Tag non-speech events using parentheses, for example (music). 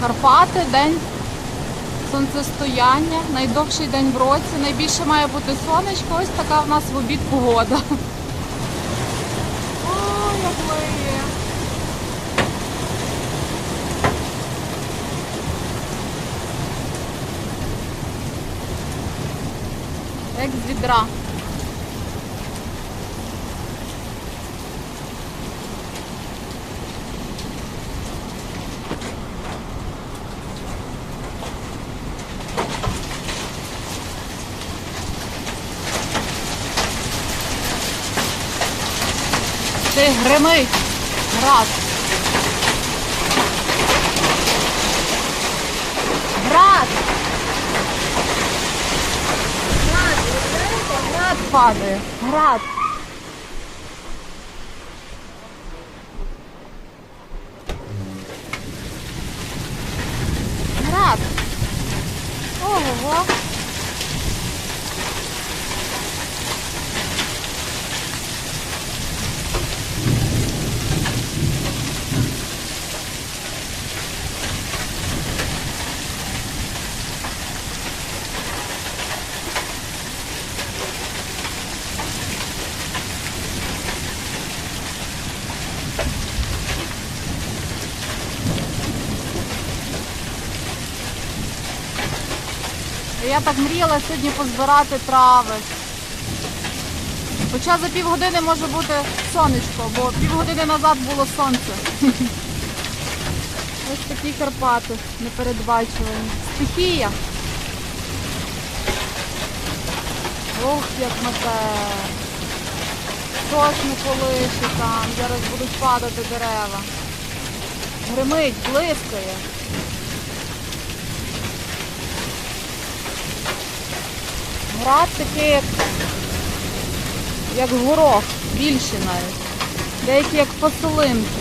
Карпати, день сонцестояння, найдовший день в році. Найбільше має бути сонечко. Ось така в нас в обід погода. Ой, як лиє. Як з відра. Ти гримить. Град. Град. Град. Град падає. Град. Град. Ого. Я так мріяла сьогодні позбирати трави. Хоча за півгодини може бути сонечко, бо півгодини назад було сонце. (laughs) Ось такі Карпати непередбачувані. Стихія. Ох, як мете. Дощ не колише там, зараз будуть падати дерева. Гримить, блискає. Град такий, як, як горох, більше навіть. Деякі як посолинки.